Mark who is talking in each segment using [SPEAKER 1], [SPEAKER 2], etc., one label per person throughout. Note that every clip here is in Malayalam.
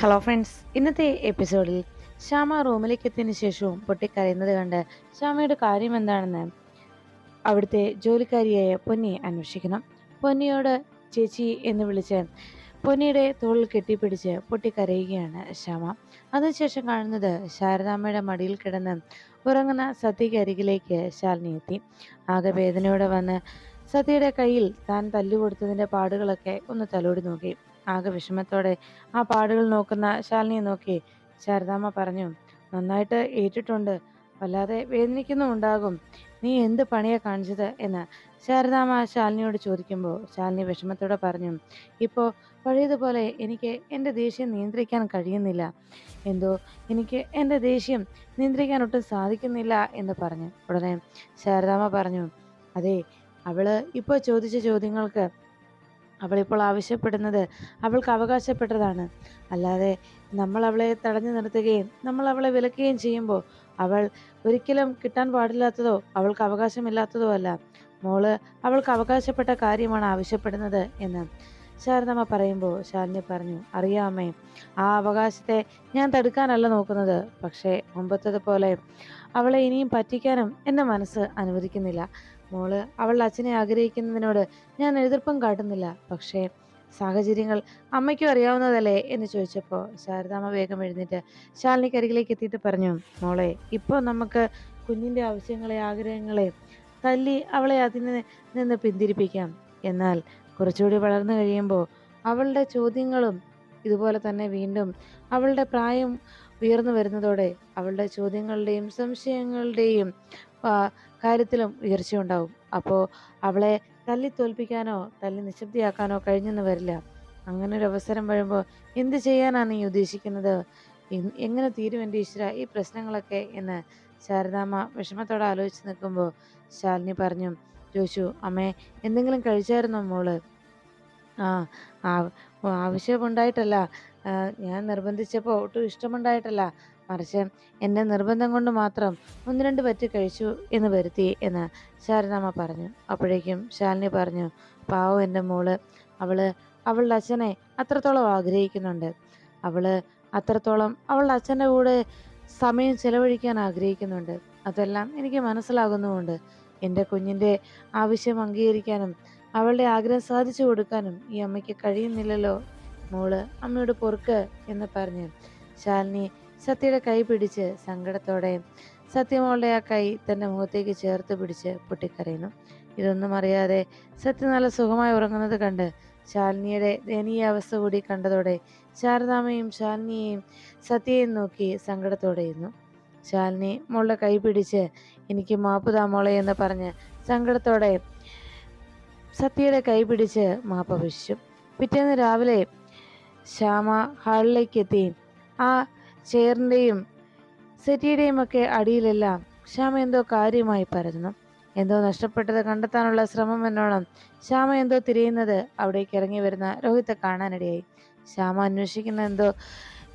[SPEAKER 1] ഹലോ ഫ്രണ്ട്സ് ഇന്നത്തെ എപ്പിസോഡിൽ ശ്യാമ റൂമിലേക്ക് എത്തിയതിനു ശേഷവും പൊട്ടിക്കരയുന്നത് കണ്ട് ശ്യാമയുടെ കാര്യം എന്താണെന്ന് അവിടുത്തെ ജോലിക്കാരിയായ പൊന്നിയെ അന്വേഷിക്കണം. പൊന്നിയോട് ചേച്ചി എന്ന് വിളിച്ച് പൊന്നിയുടെ തോളിൽ കെട്ടിപ്പിടിച്ച് പൊട്ടിക്കരയുകയാണ് ശ്യാമ. അതിനുശേഷം കാണുന്നത് ശാരദാമ്മയുടെ മടിയിൽ കിടന്ന് ഉറങ്ങുന്ന സത്യയ്ക്ക് അരികിലേക്ക് ശാലിനി എത്തി. ആകെ വേദനയോടെ വന്ന് സത്യയുടെ കയ്യിൽ താൻ തല്ലുകൊടുത്തതിന്റെ പാടുകളൊക്കെ ഒന്ന് തലോടി നോക്കി. ആകെ വിഷമത്തോടെ ആ പാടുകൾ നോക്കുന്ന ശാലിനിയെ നോക്കി ശാരദാമ്മ പറഞ്ഞു നന്നായിട്ട് ഏറ്റിട്ടുണ്ട്. വല്ലാതെ വേദനിക്കുന്നുണ്ടാകും നീ എന്ത് പണിയാ കാണിച്ചത്? എന്ന് ശാരദാമ്മ ശാലിനിയോട് ചോദിക്കുമ്പോൾ ശാലിനി വിഷമത്തോടെ പറഞ്ഞു ഇപ്പോൾ പഴയതുപോലെ എനിക്ക് എന്റെ ദേഷ്യം നിയന്ത്രിക്കാൻ കഴിയുന്നില്ല. എന്തോ എനിക്ക് എന്റെ ദേഷ്യം നിയന്ത്രിക്കാൻ ഒട്ടും സാധിക്കുന്നില്ല എന്ന് പറഞ്ഞു. ഉടനെ ശാരദാമ്മ പറഞ്ഞു അതെ അവൾ ഇപ്പോൾ ചോദിച്ച ചോദ്യങ്ങൾക്ക് അവളിപ്പോൾ ആവശ്യപ്പെടുന്നത് അവൾക്ക് അവകാശപ്പെട്ടതാണ്. അല്ലാതെ നമ്മൾ അവളെ തടഞ്ഞു നിർത്തുകയും നമ്മൾ അവളെ വിലക്കുകയും ചെയ്യുമ്പോൾ അവൾ ഒരിക്കലും കിട്ടാൻ പാടില്ലാത്തതോ അവൾക്ക് അവകാശമില്ലാത്തതോ അല്ല. മോൾ അവൾക്ക് അവകാശപ്പെട്ട കാര്യമാണ് ആവശ്യപ്പെടുന്നത് എന്ന് ശാരദമ്മ പറയുമ്പോൾ ശാലിനി പറഞ്ഞു അറിയാമേ ആ അവകാശത്തെ ഞാൻ തടുക്കാനല്ല നോക്കുന്നത്. പക്ഷേ മുമ്പത്തതുപോലെ അവളെ ഇനിയും പറ്റിക്കാനും എന്റെ മനസ്സ് അനുവദിക്കുന്നില്ല. മോൾ അവളുടെ അച്ഛനെ ആഗ്രഹിക്കുന്നതിനോട് ഞാൻ എതിർപ്പം കാട്ടുന്നില്ല. പക്ഷേ സാഹചര്യങ്ങൾ അമ്മയ്ക്കും അറിയാവുന്നതല്ലേ എന്ന് ചോദിച്ചപ്പോൾ ശാരദാമ്മ വേഗം എഴുന്നേറ്റ് ശാലിനിക്ക് അരികിലേക്ക് എത്തിയിട്ട് പറഞ്ഞു മോളെ ഇപ്പോൾ നമുക്ക് കുഞ്ഞിന്റെ ആവശ്യങ്ങളെ ആഗ്രഹങ്ങളെ തല്ലി അവളെ അതിൽ നിന്ന് പിന്തിരിപ്പിക്കാം. എന്നാൽ കുറച്ചുകൂടി വളർന്നു കഴിയുമ്പോൾ അവളുടെ ചോദ്യങ്ങളും ഇതുപോലെ തന്നെ വീണ്ടും അവളുടെ പ്രായം ഉയർന്നു വരുന്നതോടെ അവളുടെ ചോദ്യങ്ങളുടെയും സംശയങ്ങളുടെയും കാര്യത്തിലും ഉയർച്ചയുണ്ടാവും. അപ്പോൾ അവളെ തല്ലി തോൽപ്പിക്കാനോ തല്ലി നിശബ്ദയാക്കാനോ കഴിഞ്ഞെന്ന് വരില്ല. അങ്ങനെ ഒരു അവസരം വരുമ്പോൾ എന്ത് ചെയ്യാനാണ് നീ ഉദ്ദേശിക്കുന്നത്? എങ്ങനെ തീരും എന്റെ ഈശ്വര ഈ പ്രശ്നങ്ങളൊക്കെ എന്ന് ശാരദാമ്മ വിഷമത്തോടെ ആലോചിച്ച് നിൽക്കുമ്പോൾ ശാലിനി പറഞ്ഞു ചോദിച്ചു അമ്മേ എന്തെങ്കിലും കഴിച്ചായിരുന്നോ മോൾ? ആ ആവശ്യമുണ്ടായിട്ടല്ല. ഞാൻ നിർബന്ധിച്ചപ്പോൾ ഒട്ടും ഇഷ്ടമുണ്ടായിട്ടല്ല. മറിച്ച് എന്റെ നിർബന്ധം കൊണ്ട് മാത്രം ഒന്ന് രണ്ട് പറ്റി കഴിച്ചു എന്ന് വരുത്തി എന്ന് ശാരദാമ്മ പറഞ്ഞു. അപ്പോഴേക്കും ശാലിനി പറഞ്ഞു പാവം എന്റെ മോൾ. അവൾ അവളുടെ അച്ഛനെ അത്രത്തോളം ആഗ്രഹിക്കുന്നുണ്ട്. അവൾ അത്രത്തോളം അവളുടെ അച്ഛന്റെ കൂടെ സമയം ചെലവഴിക്കാൻ ആഗ്രഹിക്കുന്നുണ്ട്. അതെല്ലാം എനിക്ക് മനസ്സിലാകുന്നുമുണ്ട്. എന്റെ കുഞ്ഞിന്റെ ആവശ്യം അംഗീകരിക്കാനും അവളുടെ ആഗ്രഹം സാധിച്ചു കൊടുക്കാനും ഈ അമ്മയ്ക്ക് കഴിയുന്നില്ലല്ലോ. മോൾ അമ്മയുടെ പൊറുക്ക് എന്ന് പറഞ്ഞ് ശാലിനി സത്യയുടെ കൈ പിടിച്ച് സങ്കടത്തോടെ സത്യമോളുടെ ആ കൈ തന്റെ മുഖത്തേക്ക് ചേർത്ത് പിടിച്ച് പൊട്ടിക്കരയുന്നു. ഇതൊന്നും അറിയാതെ സത്യ നല്ല സുഖമായി ഉറങ്ങുന്നത് കണ്ട് ശാലിനിയുടെ ദയനീയ അവസ്ഥ കൂടി കണ്ടതോടെ ശാരദാമയും ശാലിനിയെയും സത്യയെയും നോക്കി സങ്കടത്തോടെ ഇരുന്നു. ശാലിനി മോളുടെ കൈ പിടിച്ച് എനിക്ക് മാപ്പ് താമോളെ എന്ന് പറഞ്ഞ് സങ്കടത്തോടെ സത്യയുടെ കൈ പിടിച്ച് മാപ്പ് അപേക്ഷിച്ചു. പിറ്റേന്ന് രാവിലെ ശ്യാമ ഹാളിലേക്ക് എത്തി. ആ ചെയറിന്റെയും സെറ്റിയുടെയും ഒക്കെ അടിയിലെല്ലാം ശ്യാമ എന്തോ കാര്യമായി പരതുന്നു എന്തോ നഷ്ടപ്പെട്ടത് കണ്ടെത്താനുള്ള ശ്രമം എന്നോണം ശ്യാമ എന്തോ തിരിയുന്നത് അവിടേക്ക് ഇറങ്ങി വരുന്ന രോഹിത്തെ കാണാനിടയായി. ശ്യാമ അന്വേഷിക്കുന്ന എന്തോ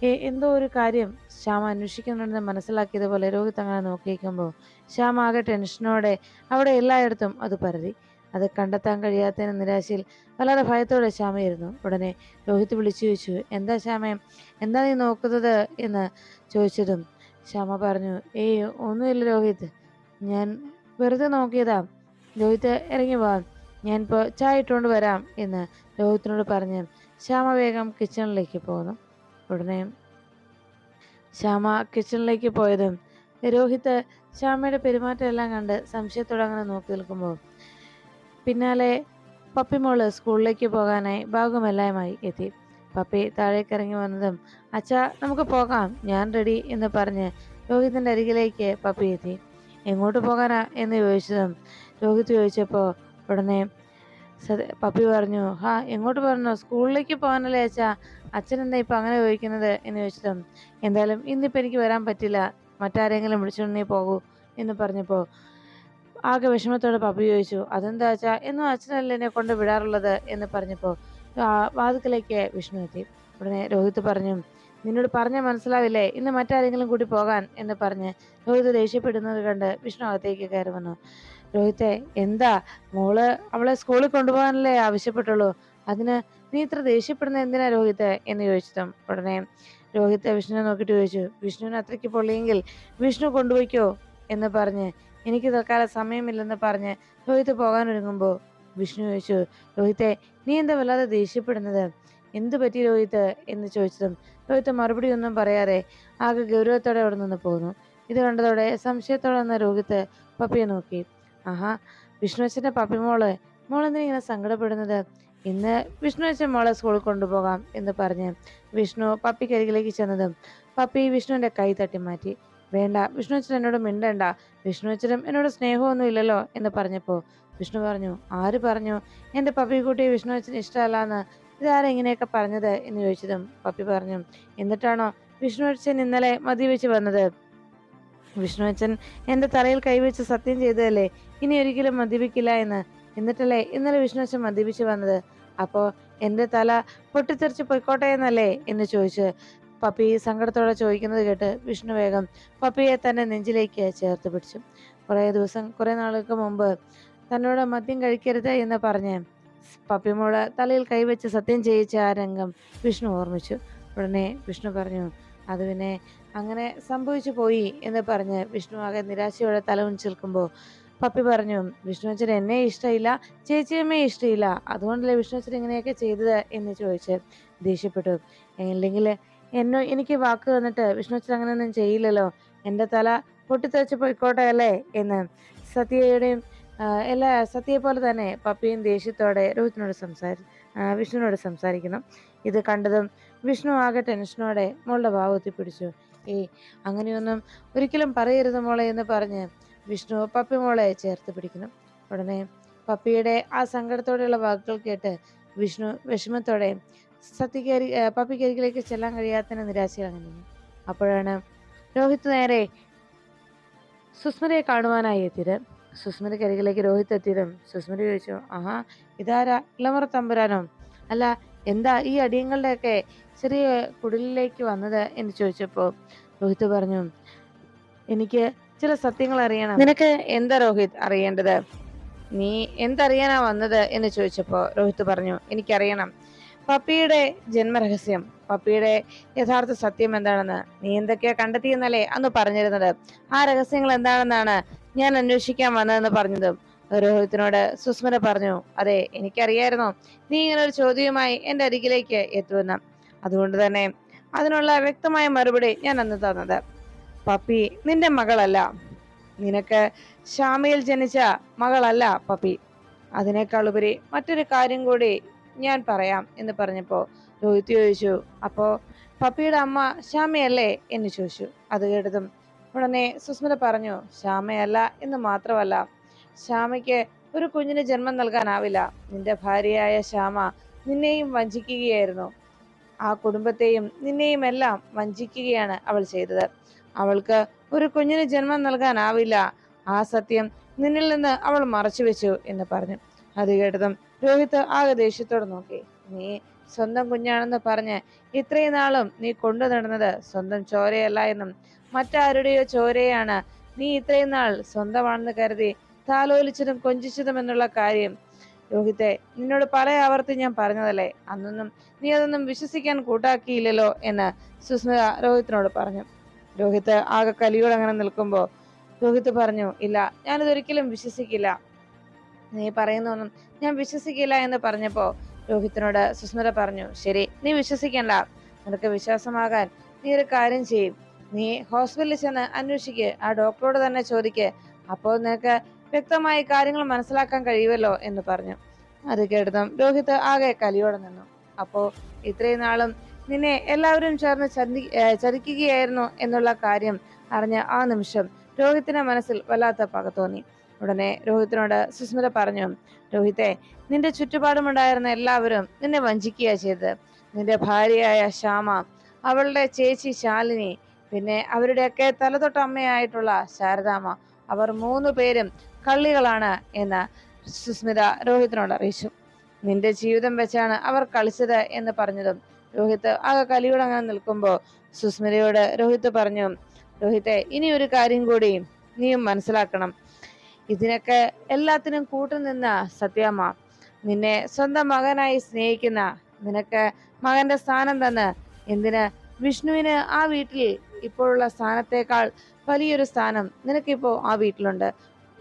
[SPEAKER 1] എന്തോ ഒരു കാര്യം ശ്യാമ അന്വേഷിക്കുന്നുണ്ടെന്ന് മനസ്സിലാക്കിയതുപോലെ രോഹിത് അങ്ങനെ നോക്കിയിരിക്കുമ്പോൾ ശ്യാമ ആകെ ടെൻഷനോടെ അവിടെ എല്ലായിടത്തും അത് പരതി. അത് കണ്ടെത്താൻ കഴിയാത്തതിന് നിരാശയിൽ വളരെ ഭയത്തോടെ ശ്യാമയിരുന്നു ഉടനെ രോഹിത് വിളിച്ചു ചോദിച്ചു എന്താ ശ്യാമയം എന്താ നീ നോക്കുന്നത്? എന്ന് ചോദിച്ചതും ശ്യാമ പറഞ്ഞു ഏയ് ഒന്നുമില്ല രോഹിത്. ഞാൻ വെറുതെ നോക്കിയതാ. രോഹിത് ഇറങ്ങി പോവാം ഞാനിപ്പോൾ ചായ ഇട്ടുകൊണ്ട് വരാം എന്ന് രോഹിത്തിനോട് പറഞ്ഞ് ശ്യാമ വേഗം കിച്ചണിലേക്ക് പോകുന്നു ഉടനെ ശ്യാമ കിച്ചണിലേക്ക് പോയതും രോഹിത് ശ്യാമയുടെ പെരുമാറ്റം എല്ലാം കണ്ട് സംശയത്തോടെ അങ്ങനെ നോക്കി നിൽക്കുമ്പോൾ പിന്നാലെ പപ്പിമോൾ സ്കൂളിലേക്ക് പോകാനായി ഭാഗമെല്ലാമായി എത്തി. പപ്പി താഴേക്ക് ഇറങ്ങി വന്നതും അച്ഛ നമുക്ക് പോകാം ഞാൻ റെഡി എന്ന് പറഞ്ഞ് രോഹിതിന്റെ അരികിലേക്ക് പപ്പി എത്തി. എങ്ങോട്ട് പോകാനാ? എന്ന് ചോദിച്ചതും രോഹിത് ചോദിച്ചപ്പോൾ ഉടനെ പപ്പി പറഞ്ഞു ഹാ എങ്ങോട്ട് പറഞ്ഞു? സ്കൂളിലേക്ക് പോകാനല്ലേ അച്ഛാ? അച്ഛൻ എന്താ ഇപ്പം അങ്ങനെ ചോദിക്കുന്നത്? എന്ന് ചോദിച്ചതും എന്തായാലും ഇന്നിപ്പോൾ എനിക്ക് വരാൻ പറ്റില്ല. മറ്റാരെങ്കിലും വിളിച്ചുകൊണ്ട് നീ പോകൂ എന്ന് പറഞ്ഞപ്പോൾ ആകെ വിഷമത്തോടെ പപ്പി ചോദിച്ചു അതെന്താ വെച്ചാൽ എന്നും അച്ഛനല്ലേ എന്നെ കൊണ്ട് വിടാറുള്ളത്? എന്ന് പറഞ്ഞപ്പോൾ വാതുക്കലേക്ക് വിഷ്ണു എത്തി. ഉടനെ രോഹിത് പറഞ്ഞു നിന്നോട് പറഞ്ഞാൽ മനസ്സിലാവില്ലേ? ഇന്ന് മറ്റാരെങ്കിലും കൂടി പോകാൻ? എന്ന് പറഞ്ഞ് രോഹിത് ദേഷ്യപ്പെടുന്നത് കണ്ട് വിഷ്ണു അകത്തേക്ക് കയറി വന്നു. രോഹിത്തെ എന്താ? മോൾ അവളെ സ്കൂളിൽ കൊണ്ടുപോകാനല്ലേ ആവശ്യപ്പെട്ടുള്ളൂ? അതിന് നീ ഇത്ര ദേഷ്യപ്പെടുന്ന എന്തിനാ രോഹിത് എന്ന് ചോദിച്ചതും ഉടനെ രോഹിത് വിഷ്ണുവിനെ നോക്കിയിട്ട് ചോദിച്ചു വിഷ്ണുവിന് അത്രയ്ക്ക് പൊള്ളിയെങ്കിൽ വിഷ്ണു കൊണ്ടുപോയിക്കോ? എന്ന് പറഞ്ഞ് എനിക്ക് തൽക്കാലം സമയമില്ലെന്ന് പറഞ്ഞ് രോഹിത് പോകാൻ ഒരുങ്ങുമ്പോൾ വിഷ്ണു ചോദിച്ചു രോഹിത്തെ നീ എന്താ വല്ലാതെ ദേഷ്യപ്പെടുന്നത്? എന്തു പറ്റി രോഹിത്? എന്ന് ചോദിച്ചതും രോഹിത് മറുപടി ഒന്നും പറയാതെ ആകെ ഗൗരവത്തോടെ അവിടെ നിന്ന് പോന്നു. ഇത് കണ്ടതോടെ സംശയത്തോടെ വന്ന രോഹിത് പപ്പിയെ നോക്കി. ആഹാ വിഷ്ണു അച്ഛന്റെ പപ്പി മോൾ? മോളെന്തിനാ ഇങ്ങനെ സങ്കടപ്പെടുന്നത്? ഇന്ന് വിഷ്ണു അച്ഛൻ മോളെ സ്കൂളിൽ കൊണ്ടുപോകാം എന്ന് പറഞ്ഞ് വിഷ്ണു പപ്പിക്കരികിലേക്ക് ചെന്നതും പപ്പി വിഷ്ണുവിന്റെ കൈ തട്ടി മാറ്റി വേണ്ട വിഷ്ണു അച്ഛൻ എന്നോട് മിണ്ടണ്ട. വിഷ്ണു അച്ഛനും എന്നോട് സ്നേഹമൊന്നും ഇല്ലല്ലോ എന്ന് പറഞ്ഞപ്പോൾ വിഷ്ണു പറഞ്ഞു ആര് പറഞ്ഞു? എന്റെ പപ്പിക്കുട്ടി വിഷ്ണു അച്ഛന് ഇഷ്ടമല്ലാന്ന്. ഇതാരാ ഇങ്ങനെയൊക്കെ പറഞ്ഞത്? എന്ന് ചോദിച്ചതും പപ്പി പറഞ്ഞു എന്നിട്ടാണോ വിഷ്ണു അച്ഛൻ ഇന്നലെ മദ്യപിച്ച് വന്നത്? വിഷ്ണു അച്ഛൻ എന്റെ തലയിൽ കൈവച്ച് സത്യം ചെയ്തതല്ലേ? ഇനി ഒരിക്കലും മദ്യപിക്കില്ല എന്ന്. എന്നിട്ടല്ലേ ഇന്നലെ വിഷ്ണു അച്ഛൻ മദ്യപിച്ച് വന്നത്? അപ്പോൾ എന്റെ തല പൊട്ടിത്തെറിച്ച് പൊയ്ക്കോട്ടെ എന്നല്ലേ? എന്ന് ചോദിച്ച് പപ്പി സങ്കടത്തോടെ ചോദിക്കുന്നത് കേട്ട് വിഷ്ണു വേഗം പപ്പിയെ തന്നെ നെഞ്ചിലേക്ക് ചേർത്ത് പിടിച്ചു. കുറേ ദിവസം കുറേ നാളുകൾക്ക് മുമ്പ് തന്നോട് മദ്യം കഴിക്കരുത് എന്ന് പറഞ്ഞ് പപ്പിമോൾ തലയിൽ കൈവച്ച് സത്യം ചെയ്യിച്ച ആ രംഗം വിഷ്ണു ഓർമ്മിച്ചു. ഉടനെ വിഷ്ണു പറഞ്ഞു അത് പിന്നെ അങ്ങനെ സംഭവിച്ചു പോയി എന്ന് പറഞ്ഞ് വിഷ്ണു ആകെ നിരാശയോടെ തല ഉണിച്ചിൽക്കുമ്പോൾ പപ്പി പറഞ്ഞു വിഷ്ണു അച്ഛൻ എന്നെ ഇഷ്ടമില്ല ചേച്ചിയമ്മയെ ഇഷ്ടമില്ല അതുകൊണ്ടല്ലേ വിഷ്ണു അച്ഛൻ ഇങ്ങനെയൊക്കെ ചെയ്തത്? എന്ന് ചോദിച്ച് ദേഷ്യപ്പെട്ടു. അല്ലെങ്കിൽ എന്നോ എനിക്ക് വാക്ക് തന്നിട്ട് വിഷ്ണു അച്ഛൻ അങ്ങനെയൊന്നും ചെയ്യില്ലല്ലോ. എന്റെ തല പൊട്ടിത്തെറിച്ച് പോയിക്കോട്ടെ അല്ലേ? എന്ന് സത്യയുടെയും എല്ലാ സത്യയെ പോലെ തന്നെ പപ്പിയും ദേഷ്യത്തോടെ രോഹിത്തിനോട് സംസാരി വിഷ്ണുവിനോട് സംസാരിക്കുന്നു. ഇത് കണ്ടതും വിഷ്ണു ആകെ ടെൻഷനോടെ മോളുടെ ഭാവത്തിൽ പിടിച്ചു. ഏയ് അങ്ങനെയൊന്നും ഒരിക്കലും പറയരുത് മോളെ എന്ന് പറഞ്ഞ് വിഷ്ണു പപ്പി മോളെ ചേർത്ത് പിടിക്കുന്നു. ഉടനെ പപ്പിയുടെ ആ സങ്കടത്തോടെയുള്ള വാക്കുകൾ കേട്ട് വിഷ്ണു വിഷമത്തോടെ സത്യക്കരികി പപ്പിക്കരികിലേക്ക് ചെല്ലാൻ കഴിയാത്തതിന് നിരാശയിൽ അങ്ങനെ നിന്നു. അപ്പോഴാണ് രോഹിത് നേരെ സുസ്മരയെ കാണുവാനായി എത്തിയത്. സുസ്മരക്കരികിലേക്ക് രോഹിത് എത്തിയതും സുസ്മര ചോദിച്ചു ആഹാ ഇതാരാ? ഇളമറ തമ്പുരാനോ? അല്ല എന്താ ഈ അടിയങ്ങളുടെയൊക്കെ ചെറിയ കുടിലിലേക്ക് വന്നത്? എന്ന് ചോദിച്ചപ്പോൾ രോഹിത് പറഞ്ഞു എനിക്ക് ചില സത്യങ്ങൾ അറിയണം. നിനക്ക് എന്താ രോഹിത് അറിയേണ്ടത്? നീ എന്തറിയാനാ വന്നത്? എന്ന് ചോദിച്ചപ്പോൾ രോഹിത് പറഞ്ഞു എനിക്കറിയണം. പപ്പിയുടെ ജന്മരഹസ്യം പപ്പിയുടെ യഥാർത്ഥ സത്യം എന്താണെന്ന് നീ എന്തൊക്കെയാ കണ്ടെത്തിയെന്നല്ലേ അന്ന് പറഞ്ഞിരുന്നത്? ആ രഹസ്യങ്ങൾ എന്താണെന്നാണ് ഞാൻ അന്വേഷിക്കാൻ വന്നതെന്ന് പറഞ്ഞതും. രോഹിത്തിനോട് സുസ്മര പറഞ്ഞു അതെ എനിക്കറിയായിരുന്നു. നീ ഇങ്ങനെ ഒരു ചോദ്യവുമായി എന്റെ അരികിലേക്ക് എത്തുമെന്ന്. അതുകൊണ്ട് തന്നെ അതിനുള്ള വ്യക്തമായ മറുപടി ഞാൻ അന്ന് തന്നത്. പപ്പി നിന്റെ മകളല്ല. നിനക്ക് ശ്യാമയിൽ ജനിച്ച മകളല്ല പപ്പി. അതിനേക്കാൾ ഉപരി മറ്റൊരു കാര്യം കൂടി ഞാൻ പറയാം എന്ന് പറഞ്ഞപ്പോൾ രോഹിത് ചോദിച്ചു അപ്പോൾ പപ്പിയുടെ അമ്മ ശ്യാമയല്ലേ? എന്ന് ചോദിച്ചു. അത് കേട്ടതും ഉടനെ സുസ്മിത പറഞ്ഞു ശ്യാമയല്ല എന്ന് മാത്രമല്ല ശ്യാമയ്ക്ക് ഒരു കുഞ്ഞിന് ജന്മം നൽകാനാവില്ല. നിന്റെ ഭാര്യയായ ശ്യാമ നിന്നെയും വഞ്ചിക്കുകയായിരുന്നു. ആ കുടുംബത്തെയും നിന്നെയും എല്ലാം വഞ്ചിക്കുകയാണ് അവൾ ചെയ്തത്. അവൾക്ക് ഒരു കുഞ്ഞിന് ജന്മം നൽകാനാവില്ല. ആ സത്യം നിന്നിൽ നിന്ന് അവൾ മറച്ചു വെച്ചു എന്ന് പറഞ്ഞു. അത് കേട്ടതും രോഹിത് ആകെ ദേഷ്യത്തോടെ നോക്കി. നീ സ്വന്തം കുഞ്ഞാണെന്ന് പറഞ്ഞ് ഇത്രയും നാളും നീ കൊണ്ടു നടന്നത് സ്വന്തം ചോരയല്ല എന്നും മറ്റാരുടെയോ ചോരയാണ്. നീ ഇത്രയും നാൾ സ്വന്തമാണെന്ന് കരുതി താലോലിച്ചതും കൊഞ്ചിച്ചതും എന്നുള്ള കാര്യം രോഹിത്തെ നിന്നോട് പല ആവർത്തി ഞാൻ പറഞ്ഞതല്ലേ? അന്നൊന്നും നീ അതൊന്നും വിശ്വസിക്കാൻ കൂട്ടാക്കിയില്ലല്ലോ എന്ന് സുസ്മിത രോഹിത്തിനോട് പറഞ്ഞു. രോഹിത്ത് ആകെ കലിയോട് അങ്ങനെ നിൽക്കുമ്പോൾ രോഹിത്ത് പറഞ്ഞു ഇല്ല ഞാനിതൊരിക്കലും വിശ്വസിക്കില്ല. നീ പറയുന്നൊന്നും ഞാൻ വിശ്വസിക്കില്ല എന്ന് പറഞ്ഞപ്പോൾ രോഹിത്തിനോട് സുസ്മിത പറഞ്ഞു ശരി നീ വിശ്വസിക്കണ്ട. നിനക്ക് വിശ്വാസമാകാൻ നീ ഒരു കാര്യം ചെയ്യും. നീ ഹോസ്പിറ്റലിൽ ചെന്ന് അന്വേഷിക്ക് ആ ഡോക്ടറോട് തന്നെ ചോദിക്ക്. അപ്പോൾ നിനക്ക് വ്യക്തമായി കാര്യങ്ങൾ മനസ്സിലാക്കാൻ കഴിയുമല്ലോ എന്ന് പറഞ്ഞു. അത് കേട്ടതും രോഹിത് ആകെ കലിയോടെ നിന്നു. അപ്പോൾ ഇത്രയും നാളും നിന്നെ എല്ലാവരും ചേർന്ന് ചതി ചതിക്കുകയായിരുന്നു എന്നുള്ള കാര്യം അറിഞ്ഞ ആ നിമിഷം രോഹിത്തിന്റെ മനസ്സിൽ വല്ലാത്ത പക തോന്നി. ഉടനെ രോഹിത്തിനോട് സുസ്മിത പറഞ്ഞു രോഹിത്തെ നിന്റെ ചുറ്റുപാടുമുണ്ടായിരുന്ന എല്ലാവരും നിന്നെ വഞ്ചിക്കുക ചെയ്ത് നിന്റെ ഭാര്യയായ ശ്യാമ അവളുടെ ചേച്ചി ശാലിനി പിന്നെ അവരുടെയൊക്കെ തലതൊട്ട അമ്മയായിട്ടുള്ള ശാരദാമ്മ. അവർ മൂന്ന് പേരും കള്ളികളാണ് എന്ന് സുസ്മിത രോഹിത്തിനോട് അറിയിച്ചു. നിന്റെ ജീവിതം വെച്ചാണ് അവർ കളിച്ചത് എന്ന് പറഞ്ഞതും രോഹിത്ത് ആകെ കലിയോടങ്ങനെ നിൽക്കുമ്പോൾ സുസ്മിതയോട് രോഹിത്ത് പറഞ്ഞു രോഹിത്തെ ഇനി ഒരു കാര്യം കൂടി നീയും മനസ്സിലാക്കണം. ഇതിനൊക്കെ എല്ലാത്തിനും കൂട്ടുനിന്ന സത്യാമ്മ നിന്നെ സ്വന്തം മകനായി സ്നേഹിക്കുന്ന നിനക്ക് മകന്റെ സ്ഥാനം തന്ന് എന്തിന്? വിഷ്ണുവിന് ആ വീട്ടിൽ ഇപ്പോഴുള്ള സ്ഥാനത്തേക്കാൾ വലിയൊരു സ്ഥാനം നിനക്കിപ്പോ ആ വീട്ടിലുണ്ട്.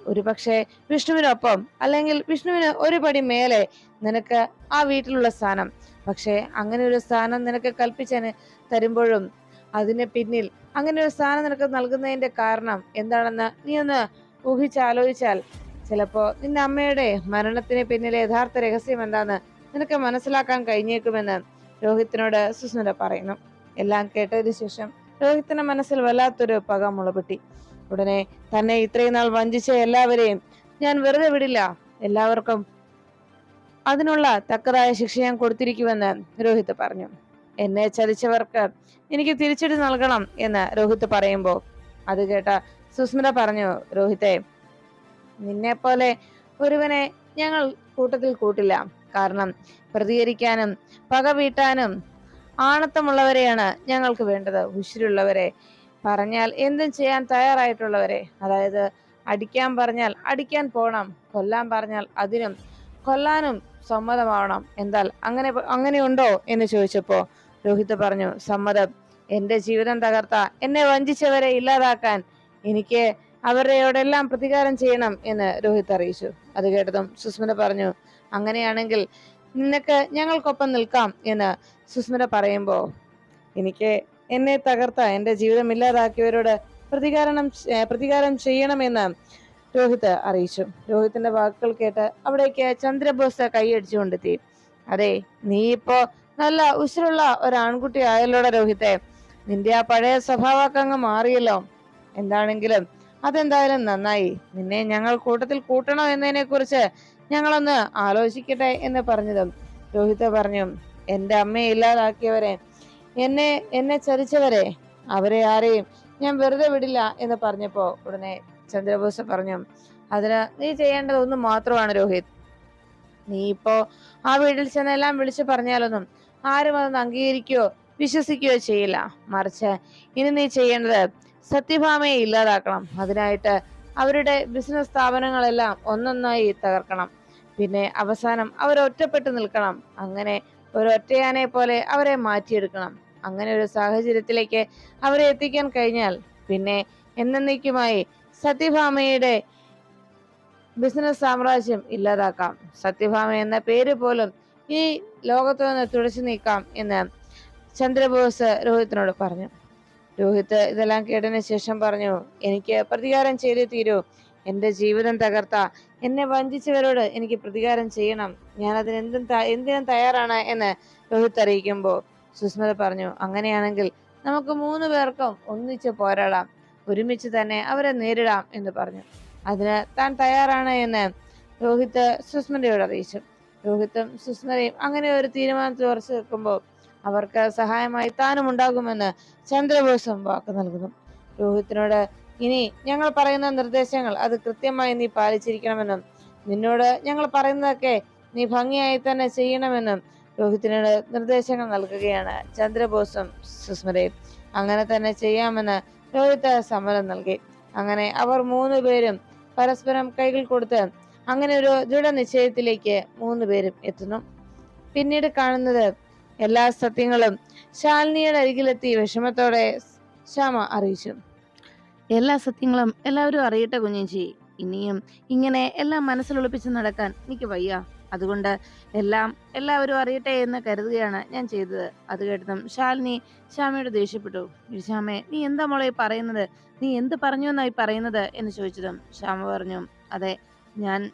[SPEAKER 1] ഒരു പക്ഷേ വിഷ്ണുവിനൊപ്പം അല്ലെങ്കിൽ വിഷ്ണുവിന് ഒരു പടി മേലെ നിനക്ക് ആ വീട്ടിലുള്ള സ്ഥാനം. പക്ഷേ അങ്ങനെ ഒരു സ്ഥാനം നിനക്ക് കൽപ്പിച്ചതിന് തരുമ്പോഴും അതിന് പിന്നിൽ അങ്ങനെ ഒരു സ്ഥാനം നിനക്ക് നൽകുന്നതിന്റെ കാരണം എന്താണെന്ന് നീ ഒന്ന് ഊഹിച്ചാലോചിച്ചാൽ ചിലപ്പോ നിന്റെ അമ്മയുടെ മരണത്തിന് പിന്നിലെ യഥാർത്ഥ രഹസ്യം എന്താന്ന് നിനക്ക് മനസ്സിലാക്കാൻ കഴിഞ്ഞേക്കുമെന്ന് രോഹിത്തിനോട് സുസ്മിത പറയുന്നു. എല്ലാം കേട്ടതിന് ശേഷം രോഹിത്തിന്റെ മനസ്സിൽ വല്ലാത്തൊരു പക മുളപെട്ടി ഉടനെ തന്നെ ഇത്രയും നാൾ വഞ്ചിച്ച എല്ലാവരെയും ഞാൻ വെറുതെ വിടില്ല. എല്ലാവർക്കും അതിനുള്ള തക്കതായ ശിക്ഷ ഞാൻ കൊടുത്തിരിക്കുമെന്ന് രോഹിത് പറഞ്ഞു. എന്നെ ചതിച്ചവർക്ക് എനിക്ക് തിരിച്ചടി നൽകണം എന്ന് രോഹിത് പറയുമ്പോൾ അത് കേട്ട സുസ്മിത പറഞ്ഞു രോഹിത്തെ നിന്നെ പോലെ ഒരുവനെ ഞങ്ങൾ കൂട്ടത്തിൽ കൂട്ടില്ല. കാരണം പ്രതികരിക്കാനും പക വീട്ടാനും ആണത്തമുള്ളവരെയാണ് ഞങ്ങൾക്ക് വേണ്ടത്. ഉശിരുള്ളവരെ പറഞ്ഞാൽ എന്തും ചെയ്യാൻ തയ്യാറായിട്ടുള്ളവരെ. അതായത് അടിക്കാൻ പറഞ്ഞാൽ അടിക്കാൻ പോണം കൊല്ലാൻ പറഞ്ഞാൽ അതിനും കൊല്ലാനും സമ്മതമാവണം. എന്താൽ അങ്ങനെ അങ്ങനെയുണ്ടോ? എന്ന് ചോദിച്ചപ്പോ രോഹിത് പറഞ്ഞു സമ്മതം. എന്റെ ജീവിതം തകർത്ത. എന്നെ വഞ്ചിച്ചവരെ ഇല്ലാതാക്കാൻ എനിക്ക് അവരുടെയോടെല്ലാം പ്രതികാരം ചെയ്യണം എന്ന് രോഹിത് അറിയിച്ചു. അത് കേട്ടതും സുസ്മിത പറഞ്ഞു അങ്ങനെയാണെങ്കിൽ നിനക്ക് ഞങ്ങൾക്കൊപ്പം നിൽക്കാം എന്ന് സുസ്മിത പറയുമ്പോൾ എനിക്ക് എന്നെ തകർത്ത എന്റെ ജീവിതം ഇല്ലാതാക്കിയവരോട് പ്രതികാരം പ്രതികാരം ചെയ്യണമെന്ന് രോഹിത് അറിയിച്ചു. രോഹിത്തിന്റെ വാക്കുകൾ കേട്ട് അവിടേക്ക് ചന്ദ്രബോസ് കൈയടിച്ചുകൊണ്ടെത്തി അതെ നീ ഇപ്പോ നല്ല ഉശ്രുള്ള ഒരു ആൺകുട്ടി ആയല്ലോടെ രോഹിത്തെ. നിന്റെ ആ പഴയ സ്വഭാവമൊക്കെ അങ്ങ് മാറിയല്ലോ. എന്താണെങ്കിലും അതെന്തായാലും നന്നായി. നിന്നെ ഞങ്ങൾ കൂട്ടത്തിൽ കൂട്ടണോ എന്നതിനെ കുറിച്ച് ഞങ്ങളൊന്ന് ആലോചിക്കട്ടെ എന്ന് പറഞ്ഞതും രോഹിത് പറഞ്ഞു എന്റെ അമ്മയെ ഇല്ലാതാക്കിയവരെ എന്നെ എന്നെ ചതിച്ചവരെ അവരെ ആരെയും ഞാൻ വെറുതെ വിടില്ല എന്ന് പറഞ്ഞപ്പോ ഉടനെ ചന്ദ്രബോസ് പറഞ്ഞു അതിന് നീ ചെയ്യേണ്ടത് ഒന്ന് മാത്രമാണ് രോഹിത്. നീ ഇപ്പോ ആ വീട്ടിൽ ചെന്നെല്ലാം വിളിച്ചു പറഞ്ഞാലൊന്നും ആരും അതൊന്നും അംഗീകരിക്കുകയോ വിശ്വസിക്കുകയോ ചെയ്യില്ല. മറിച്ച് ഇനി നീ ചെയ്യേണ്ടത് സത്യഭാമയെ ഇല്ലാതാക്കണം. അതിനായിട്ട് അവരുടെ ബിസിനസ് സ്ഥാപനങ്ങളെല്ലാം ഒന്നൊന്നായി തകർക്കണം. പിന്നെ അവസാനം അവർ ഒറ്റപ്പെട്ടു നിൽക്കണം. അങ്ങനെ ഒരു ഒറ്റയാനെ പോലെ അവരെ മാറ്റിയെടുക്കണം. അങ്ങനെ ഒരു സാഹചര്യത്തിലേക്ക് അവരെ എത്തിക്കാൻ കഴിഞ്ഞാൽ പിന്നെ എന്നേക്കുമായി സത്യഭാമയുടെ ബിസിനസ് സാമ്രാജ്യം ഇല്ലാതാക്കാം. സത്യഭാമ എന്ന പേര് പോലും ഈ ലോകത്തു നിന്ന് തുടച്ചു നീക്കാം എന്ന് ചന്ദ്രബോസ് രോഹിത്തിനോട് പറഞ്ഞു. രോഹിത് ഇതെല്ലാം കേട്ടതിന് ശേഷം പറഞ്ഞു എനിക്ക് പ്രതികാരം ചെയ്തേ തീരൂ. എന്റെ ജീവിതം തകർത്ത. എന്നെ വഞ്ചിച്ചവരോട് എനിക്ക് പ്രതികാരം ചെയ്യണം. ഞാൻ അതിന് എന്തും എന്തിനും തയ്യാറാണ് എന്ന് രോഹിത് അറിയിക്കുമ്പോൾ സുസ്മിത പറഞ്ഞു അങ്ങനെയാണെങ്കിൽ നമുക്ക് മൂന്ന് പേർക്കും ഒന്നിച്ച് പോരാടാം. ഒരുമിച്ച് തന്നെ അവരെ നേരിടാം എന്ന് പറഞ്ഞു. അതിന് താൻ തയ്യാറാണ് എന്ന് രോഹിത് സുസ്മിതയോട് അറിയിച്ചു. രോഹിത്തും സുസ്മിതയും അങ്ങനെ ഒരു തീരുമാനത്തിൽ ഉറച്ചു നിൽക്കുമ്പോൾ അവർക്ക് സഹായമായി താനും ഉണ്ടാകുമെന്ന് ചന്ദ്രബോസും വാക്ക് നൽകുന്നു. രോഹിത്തിനോട് ഇനി ഞങ്ങൾ പറയുന്ന നിർദ്ദേശങ്ങൾ അത് കൃത്യമായി നീ പാലിച്ചിരിക്കണമെന്നും നിന്നോട് ഞങ്ങൾ പറയുന്നതൊക്കെ നീ ഭംഗിയായി തന്നെ ചെയ്യണമെന്നും രോഹിത്തിനോട് നിർദ്ദേശങ്ങൾ നൽകുകയാണ് ചന്ദ്രബോസും സുസ്മരയും അങ്ങനെ തന്നെ ചെയ്യാമെന്ന് രോഹിത് സമ്മതം നൽകി. അങ്ങനെ അവർ മൂന്ന് പേരും പരസ്പരം കൈകൾ കൊടുത്ത് അങ്ങനെ ഒരു ദൃഢനിശ്ചയത്തിലേക്ക് മൂന്ന് പേരും എത്തുന്നു. പിന്നീട് കാണുന്നത് എല്ലാ സത്യങ്ങളും ശാലിനിയുടെ അരികിലെത്തി വിഷമത്തോടെ ശ്യാമ അറിയിച്ചു.
[SPEAKER 2] എല്ലാ സത്യങ്ങളും എല്ലാവരും അറിയട്ടെ കുഞ്ഞിഞ്ചി. ഇനിയും ഇങ്ങനെ എല്ലാം മനസ്സിലൊളിപ്പിച്ച് നടക്കാൻ എനിക്ക് വയ്യ. അതുകൊണ്ട് എല്ലാം എല്ലാവരും അറിയട്ടെ എന്ന് കരുതുകയാണ് ഞാൻ ചെയ്തത്. അത് കേട്ടതും ശാലിനി ശ്യാമയോട് ദേഷ്യപ്പെട്ടു. ശ്യാമേ നീ എന്താ മോളെ പറയുന്നത്? നീ എന്ത് പറഞ്ഞു എന്നായി പറയുന്നത്? എന്ന് ചോദിച്ചതും ശ്യാമ പറഞ്ഞു അതെ ഞാൻ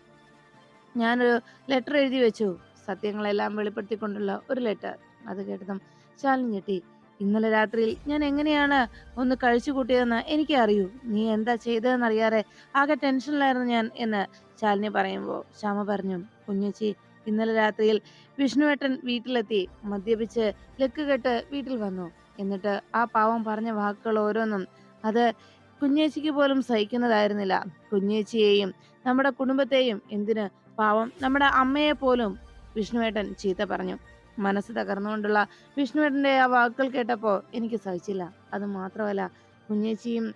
[SPEAKER 2] ഞാനൊരു ലെറ്റർ എഴുതി വെച്ചു. സത്യങ്ങളെല്ലാം വെളിപ്പെടുത്തിക്കൊണ്ടുള്ള ഒരു ലെറ്റർ. അത് കേട്ടതും ശാലിനി ഞെട്ടി. ഇന്നലെ രാത്രിയിൽ ഞാൻ എങ്ങനെയാണ് ഒന്ന് കഴിച്ചു കൂട്ടിയതെന്ന് എനിക്ക് അറിയൂ നീ എന്താ ചെയ്തതെന്ന് അറിയാതെ ആകെ ടെൻഷനിലായിരുന്നു ഞാൻ എന്ന് ശാലിനി പറയുമ്പോൾ ശ്യാമ പറഞ്ഞു കുഞ്ഞച്ചി ഇന്നലെ രാത്രിയിൽ വിഷ്ണുവേട്ടൻ വീട്ടിലെത്തി മദ്യപിച്ച് ലക്ക് കെട്ട് വീട്ടിൽ വന്നു. എന്നിട്ട് ആ പാവം പറഞ്ഞ വാക്കുകൾ ഓരോന്നും അത് കുഞ്ഞേച്ചിക്ക് പോലും സഹിക്കുന്നതായിരുന്നില്ല. കുഞ്ഞേച്ചിയെയും നമ്മുടെ കുടുംബത്തെയും എന്തിന് പാവം നമ്മുടെ അമ്മയെ പോലും വിഷ്ണുവേട്ടൻ ചീത്ത പറഞ്ഞു. മനസ്സ് തകർന്നുകൊണ്ടുള്ള വിഷ്ണുവേട്ടന്റെ ആ വാക്കുകൾ കേട്ടപ്പോൾ എനിക്ക് സഹിച്ചില്ല. അത് മാത്രമല്ല കുഞ്ഞേച്ചിയും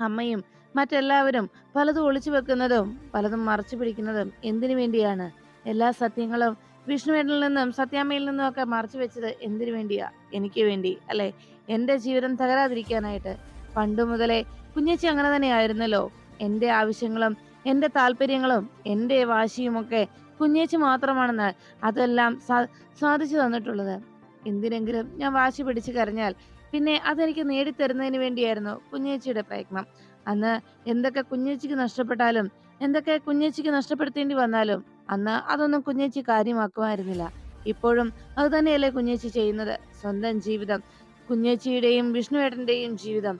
[SPEAKER 2] അമ്മയും മറ്റെല്ലാവരും പലതും ഒളിച്ചു വെക്കുന്നതും പലതും മറച്ചു പിടിക്കുന്നതും എന്തിനു വേണ്ടിയാണ്? എല്ലാ സത്യങ്ങളും വിഷ്ണുവേട്ടനിൽ നിന്നും സത്യാമ്മയിൽ നിന്നും ഒക്കെ മറച്ചു വെച്ചത് എന്തിനു വേണ്ടിയാ? എനിക്ക് വേണ്ടി അല്ലെ? എന്റെ ജീവിതം തകരാതിരിക്കാനായിട്ട്. പണ്ടു മുതലേ കുഞ്ഞേച്ചി അങ്ങനെ തന്നെയായിരുന്നല്ലോ. എന്റെ ആവശ്യങ്ങളും എന്റെ താല്പര്യങ്ങളും എന്റെ വാശിയുമൊക്കെ കുഞ്ഞേച്ചി മാത്രമാണെന്ന് അതെല്ലാം സാധിച്ചു തന്നിട്ടുള്ളത്. എന്തിനെങ്കിലും ഞാൻ വാശി പിടിച്ചു കരഞ്ഞാൽ പിന്നെ അതെനിക്ക് നേടിത്തരുന്നതിന് വേണ്ടിയായിരുന്നു കുഞ്ഞേച്ചിയുടെ പ്രയത്നം. അന്ന് എന്തൊക്കെ കുഞ്ഞേച്ചിക്ക് നഷ്ടപ്പെട്ടാലും എന്തൊക്കെ കുഞ്ഞേച്ചിക്ക് നഷ്ടപ്പെടുത്തേണ്ടി വന്നാലും അന്ന് അതൊന്നും കുഞ്ഞേച്ചി കാര്യമാക്കുമായിരുന്നില്ല. ഇപ്പോഴും അത് തന്നെയല്ലേ കുഞ്ഞേച്ചി ചെയ്യുന്നത്? സ്വന്തം ജീവിതം കുഞ്ഞേച്ചിയുടെയും വിഷ്ണുവേട്ടന്റെയും ജീവിതം.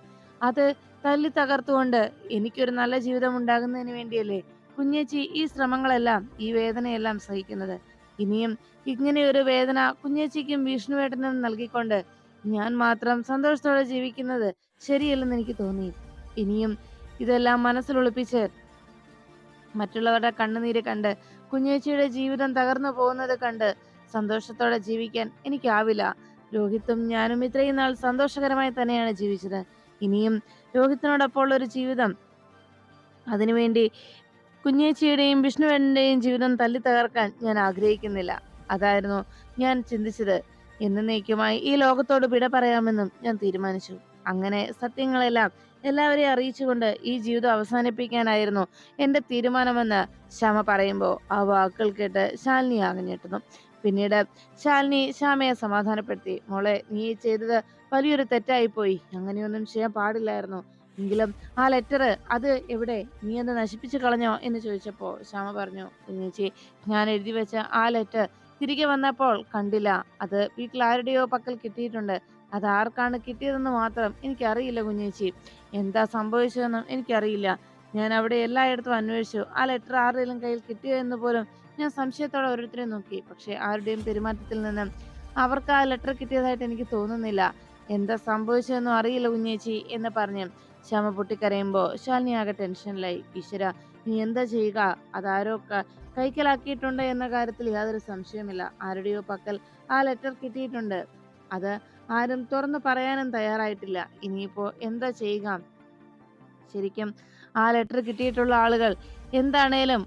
[SPEAKER 2] അത് തല്ലി തകർത്തുകൊണ്ട് എനിക്കൊരു നല്ല ജീവിതം ഉണ്ടാകുന്നതിന് വേണ്ടിയല്ലേ കുഞ്ഞേച്ചി ഈ ശ്രമങ്ങളെല്ലാം ഈ വേദനയെല്ലാം സഹിക്കുന്നത്. ഇനിയും ഇങ്ങനെ ഒരു വേദന കുഞ്ഞേച്ചിക്കും വിഷ്ണുവേട്ടനും നൽകിക്കൊണ്ട് ഞാൻ മാത്രം സന്തോഷത്തോടെ ജീവിക്കുന്നത് ശരിയല്ലെന്ന് എനിക്ക് തോന്നി. ഇനിയും ഇതെല്ലാം മനസ്സിലൊളിപ്പിച്ച് മറ്റുള്ളവരുടെ കണ്ണുനീര് കണ്ട് കുഞ്ഞേച്ചിയുടെ ജീവിതം തകർന്നു പോകുന്നത് കണ്ട് സന്തോഷത്തോടെ ജീവിക്കാൻ എനിക്കാവില്ല. രോഹിത്തും ഞാനും ഇത്രയും നാൾ സന്തോഷകരമായി തന്നെയാണ് ജീവിച്ചത്. ഇനിയും രോഹിത്തിനോടൊപ്പമുള്ള ഒരു ജീവിതം അതിനുവേണ്ടി കുഞ്ഞേച്ചിയുടെയും വിഷ്ണുവേടന്റെയും ജീവിതം തല്ലി തകർക്കാൻ ഞാൻ ആഗ്രഹിക്കുന്നില്ല. അതായിരുന്നു ഞാൻ ചിന്തിച്ചത്. എന്നേക്കുമായി ഈ ലോകത്തോട് വിട പറയാമെന്നും ഞാൻ തീരുമാനിച്ചു. അങ്ങനെ സത്യങ്ങളെല്ലാം എല്ലാവരെയും അറിയിച്ചുകൊണ്ട് ഈ ജീവിതം അവസാനിപ്പിക്കാനായിരുന്നു എന്റെ തീരുമാനമെന്ന് ശ്യാമ പറയുമ്പോൾ ആ വാക്കുകൾ കേട്ട് ശാലിനി ആകഞ്ഞിട്ടുന്നു പിന്നീട് ശാലിനി ശ്യാമയെ സമാധാനപ്പെടുത്തി മോളെ നീ ചെയ്തത് വലിയൊരു തെറ്റായിപ്പോയി. അങ്ങനെയൊന്നും ചെയ്യാൻ പാടില്ലായിരുന്നു. എങ്കിലും ആ ലെറ്റർ അത് എവിടെ? നീ അത് നശിപ്പിച്ചു കളഞ്ഞോ? എന്ന് ചോദിച്ചപ്പോൾ ശ്യാമ പറഞ്ഞു കുഞ്ഞേച്ചി ഞാൻ എഴുതി വെച്ച ആ ലെറ്റർ തിരികെ വന്നപ്പോൾ കണ്ടില്ല. അത് വീട്ടിൽ ആരുടെയോ പക്കൽ കിട്ടിയിട്ടുണ്ട്. അത് ആർക്കാണ് കിട്ടിയതെന്ന് മാത്രം എനിക്കറിയില്ല കുഞ്ഞേച്ചി. എന്താ സംഭവിച്ചതെന്നും എനിക്കറിയില്ല. ഞാൻ അവിടെ എല്ലായിടത്തും അന്വേഷിച്ചു. ആ ലെറ്റർ ആരുടെയും കയ്യിൽ കിട്ടിയോ എന്ന് പോലും ഞാൻ സംശയത്തോടെ ഓരോരുത്തരെ നോക്കി. പക്ഷെ ആരുടെയും പെരുമാറ്റത്തിൽ നിന്ന് അവർക്ക് ആ ലെറ്റർ കിട്ടിയതായിട്ട് എനിക്ക് തോന്നുന്നില്ല. എന്താ സംഭവിച്ചതെന്നും അറിയില്ല കുഞ്ഞേച്ചി എന്ന് പറഞ്ഞ് ശ്യാമ പൊട്ടിക്കരയുമ്പോൾ ശാലിനി ആകെ ടെൻഷനിലായി. ഈശ്വര നീ എന്താ ചെയ്യുക? അതാരോ കൈക്കലാക്കിയിട്ടുണ്ട് എന്ന കാര്യത്തിൽ യാതൊരു സംശയമില്ല ആരുടെയോ പക്കൽ ആ ലെറ്റർ കിട്ടിയിട്ടുണ്ട്. അത് ആരും തുറന്നു പറയാനും തയ്യാറായിട്ടില്ല. ഇനിയിപ്പോ എന്താ ചെയ്യുക? ശരിക്കും ആ ലെറ്റർ കിട്ടിയിട്ടുള്ള ആളുകൾ എന്താണേലും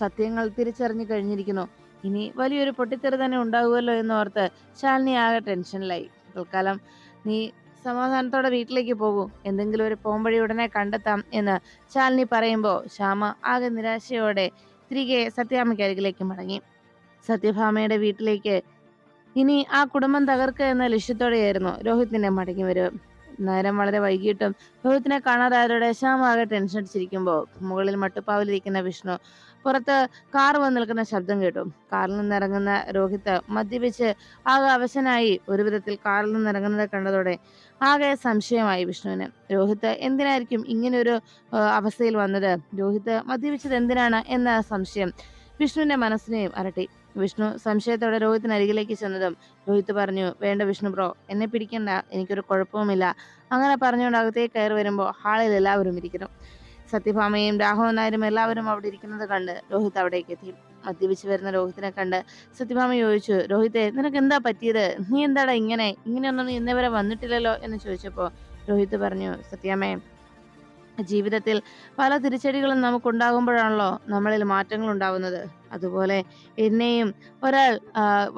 [SPEAKER 2] സത്യങ്ങൾ തിരിച്ചറിഞ്ഞു കഴിഞ്ഞിരിക്കുന്നു. ഇനി വലിയൊരു പൊട്ടിത്തെറി തന്നെ ഉണ്ടാകുമല്ലോ എന്നോർത്ത് ശാലിനി ആകെ ടെൻഷനിലായി. തൽക്കാലം നീ സമാധാനത്തോടെ വീട്ടിലേക്ക് പോകൂ. എന്തെങ്കിലും ഒരു പോംവഴി ഉടനെ കണ്ടെത്താം എന്ന് ശാലിനി പറയുമ്പോൾ ശ്യാമ ആകെ നിരാശയോടെ തിരികെ സത്യാമ്മയ്ക്ക് അരികിലേക്ക് മടങ്ങി. സത്യഭാമയുടെ വീട്ടിലേക്ക് ഇനി ആ കുടുംബം തകർക്കുക എന്ന ലക്ഷ്യത്തോടെയായിരുന്നു രോഹിത്തിന്റെ മടങ്ങി വരവ് നേരം വളരെ വൈകിട്ടും രോഹിത്തിനെ കാണാതായതോടെ ശ്യാമ ആകെ ടെൻഷൻ അടിച്ചിരിക്കുമ്പോൾ മുകളിൽ മട്ടുപ്പാവിലിരിക്കുന്ന വിഷ്ണു പുറത്ത് കാർ വന്ന് നിൽക്കുന്ന ശബ്ദം കേട്ടു. കാറിൽ നിന്നിറങ്ങുന്ന രോഹിത്ത് മദ്യപിച്ച് ആകെ അവശനായി ഒരു വിധത്തിൽ കാറിൽ നിന്നിറങ്ങുന്നത് കണ്ടതോടെ ആകെ സംശയമായി വിഷ്ണുവിന്. രോഹിത് എന്തിനായിരിക്കും ഇങ്ങനൊരു അവസ്ഥയിൽ വന്നത്? രോഹിത് മദ്യപിച്ചത് എന്തിനാണ് എന്ന സംശയം വിഷ്ണുവിന്റെ മനസ്സിനെയും അരട്ടി വിഷ്ണു സംശയത്തോടെ രോഹിത്തിന് അരികിലേക്ക് ചെന്നതും രോഹിത്ത് പറഞ്ഞു വേണ്ട വിഷ്ണു ബ്രോ എന്നെ പിടിക്കണ്ട എനിക്കൊരു കുഴപ്പവുമില്ല. അങ്ങനെ പറഞ്ഞുകൊണ്ട് അകത്തേക്ക് കയറി വരുമ്പോൾ ഹാളിൽ എല്ലാവരും ഇരിക്കുന്നു. സത്യഭാമയും രാഘവൻ നായരും എല്ലാവരും അവിടെ ഇരിക്കുന്നത് കണ്ട് രോഹിത് അവിടേക്ക് എത്തി. മദ്യപിച്ച് വരുന്ന രോഹിത്തിനെ കണ്ട് സത്യഭാമ ചോദിച്ചു രോഹിത്തെ നിനക്ക് എന്താ പറ്റിയത്? നീ എന്താടാ ഇങ്ങനെ? ഇങ്ങനെയൊന്നും നീ ഇന്നേ വരെ വന്നിട്ടില്ലല്ലോ? എന്ന് ചോദിച്ചപ്പോൾ രോഹിത് പറഞ്ഞു സത്യാമ്മേ ജീവിതത്തിൽ പല തിരിച്ചടികളും നമുക്കുണ്ടാകുമ്പോഴാണല്ലോ നമ്മളിൽ മാറ്റങ്ങൾ ഉണ്ടാവുന്നത് അതുപോലെ എന്നെയും ഒരാൾ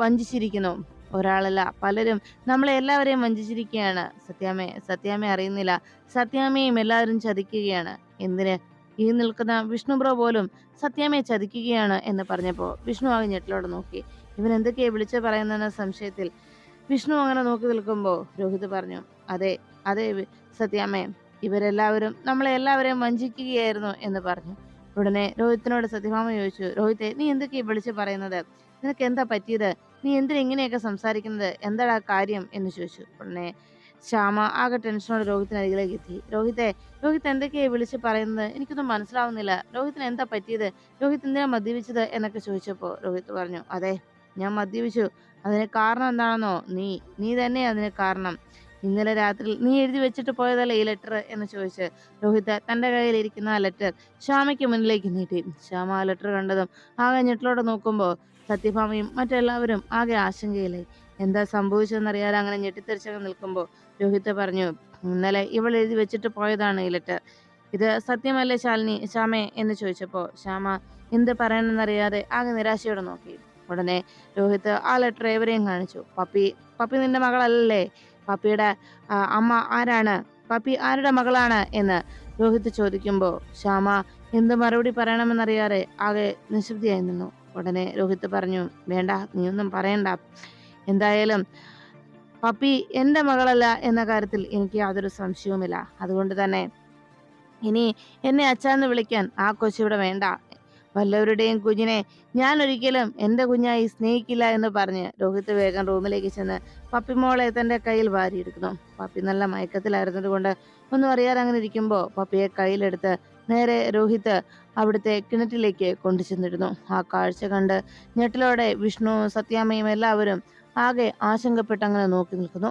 [SPEAKER 2] വഞ്ചിച്ചിരിക്കുന്നു. ഒരാളല്ല പലരും നമ്മളെ എല്ലാവരെയും വഞ്ചിച്ചിരിക്കുകയാണ്. സത്യാമ്മയെ സത്യാമ്മ അറിയുന്നില്ല. സത്യാമ്മയും എല്ലാവരും ചതിക്കുകയാണ്. എന്തിന് ഈ നിൽക്കുന്ന വിഷ്ണു ബ്രോ പോലും സത്യാമ്മയെ ചതിക്കുകയാണ് എന്ന് പറഞ്ഞപ്പോൾ വിഷ്ണു ആകെ ഞെട്ടിലോടെ നോക്കി. ഇവൻ എന്തൊക്കെയാണ് വിളിച്ചു പറയുന്നെന്ന സംശയത്തിൽ വിഷ്ണു അങ്ങനെ നോക്കി നിൽക്കുമ്പോൾ രോഹിത് പറഞ്ഞു അതെ അതെ വി- സത്യാമ്മേ ഇവരെല്ലാവരും നമ്മളെ എല്ലാവരെയും വഞ്ചിക്കുകയായിരുന്നു എന്ന് പറഞ്ഞു. ഉടനെ രോഹിത്തിനോട് സത്യഭാമ ചോദിച്ചു രോഹിത്തെ നീ എന്തൊക്കെയാണ് വിളിച്ചു പറയുന്നത്? നിനക്ക് എന്താ പറ്റിയത്? നീ എന്തിനെങ്ങനെയൊക്കെ സംസാരിക്കുന്നത്? ആ കാര്യം? എന്ന് ചോദിച്ചു. ഉടനെ ശ്യാമ ആകെ ടെൻഷനോടെ രോഹിത്തിന് അരികിലേക്ക് എത്തി. രോഹിത്തെ രോഹിത് എന്തൊക്കെയാ വിളിച്ച് പറയുന്നത്? എനിക്കൊന്നും മനസ്സിലാവുന്നില്ല. രോഹിത്തിന് എന്താ പറ്റിയത്? രോഹിത് എന്തിനാ മദ്യപിച്ചത് എന്നൊക്കെ ചോദിച്ചപ്പോൾ രോഹിത് പറഞ്ഞു അതെ ഞാൻ മദ്യപിച്ചു. അതിന് കാരണം എന്താണെന്നോ? നീ നീ തന്നെ അതിന് കാരണം. ഇന്നലെ രാത്രി നീ എഴുതി വെച്ചിട്ട് പോയതല്ലേ ഈ ലെറ്റർ എന്ന് ചോദിച്ച് രോഹിത് തന്റെ കയ്യിലിരിക്കുന്ന ആ ലെറ്റർ ശ്യാമയ്ക്ക് മുന്നിലേക്ക് നീട്ടി. ശ്യാമ ആ ലെറ്റർ കണ്ടതും ആകെ ഞെട്ടിലോടെ നോക്കുമ്പോൾ സത്യഭാമയും മറ്റെല്ലാവരും ആകെ ആശങ്കയിലായി. എന്താ സംഭവിച്ചതെന്നറിയാതെ അങ്ങനെ ഞെട്ടിത്തെറിച്ചങ്ങ് നിൽക്കുമ്പോൾ രോഹിത് പറഞ്ഞു ഇന്നലെ ഇവൾ എഴുതി വെച്ചിട്ട് പോയതാണ് ഈ ലെറ്റർ ഇത് സത്യമല്ലേ ശാലിനി? ശ്യാമേ? എന്ന് ചോദിച്ചപ്പോൾ ശ്യാമ എന്ത് പറയണമെന്നറിയാതെ ആകെ നിരാശയോടെ നോക്കി. ഉടനെ രോഹിത് ആ ലെറ്റർ ഏവരെയും കാണിച്ചു. പപ്പി പപ്പി നിന്റെ മകളല്ലേ? പപ്പിയുടെ അമ്മ ആരാണ്? പപ്പി ആരുടെ മകളാണ്? എന്ന് രോഹിത് ചോദിക്കുമ്പോൾ ശ്യാമ എന്ത് മറുപടി പറയണമെന്നറിയാതെ ആകെ നിശബ്ദയായി നിന്നു. ഉടനെ രോഹിത് പറഞ്ഞു വേണ്ട നീ ഒന്നും പറയണ്ട. എന്തായാലും പപ്പി എന്റെ മകളല്ല എന്ന കാര്യത്തിൽ എനിക്ക് യാതൊരു സംശയവുമില്ല. അതുകൊണ്ട് തന്നെ ഇനി എന്നെ അച്ഛാന്ന് വിളിക്കാൻ ആ കൊച്ചിവിടെ വേണ്ട. വല്ലവരുടെയും കുഞ്ഞിനെ ഞാൻ ഒരിക്കലും എന്റെ കുഞ്ഞായി സ്നേഹിക്കില്ല എന്ന് പറഞ്ഞ് രോഹിത് വേഗം റൂമിലേക്ക് ചെന്ന് പപ്പി മോളെ തന്റെ കയ്യിൽ വാരിയെടുക്കുന്നു. പപ്പി നല്ല മയക്കത്തിലായിരുന്നത് കൊണ്ട് ഒന്നും അറിയാതെ അങ്ങനെ ഇരിക്കുമ്പോൾ പപ്പിയെ കയ്യിലെടുത്ത് നേരെ രോഹിത് അവിടുത്തെ കിണറ്റിലേക്ക് കൊണ്ടു ചെന്നിരുന്നു ആ കാഴ്ച കണ്ട് ഞെട്ടലോടെ വിഷ്ണു സത്യാമ്മയും എല്ലാവരും ആകെ ആശങ്കപ്പെട്ട് അങ്ങനെ നോക്കി നിൽക്കുന്നു.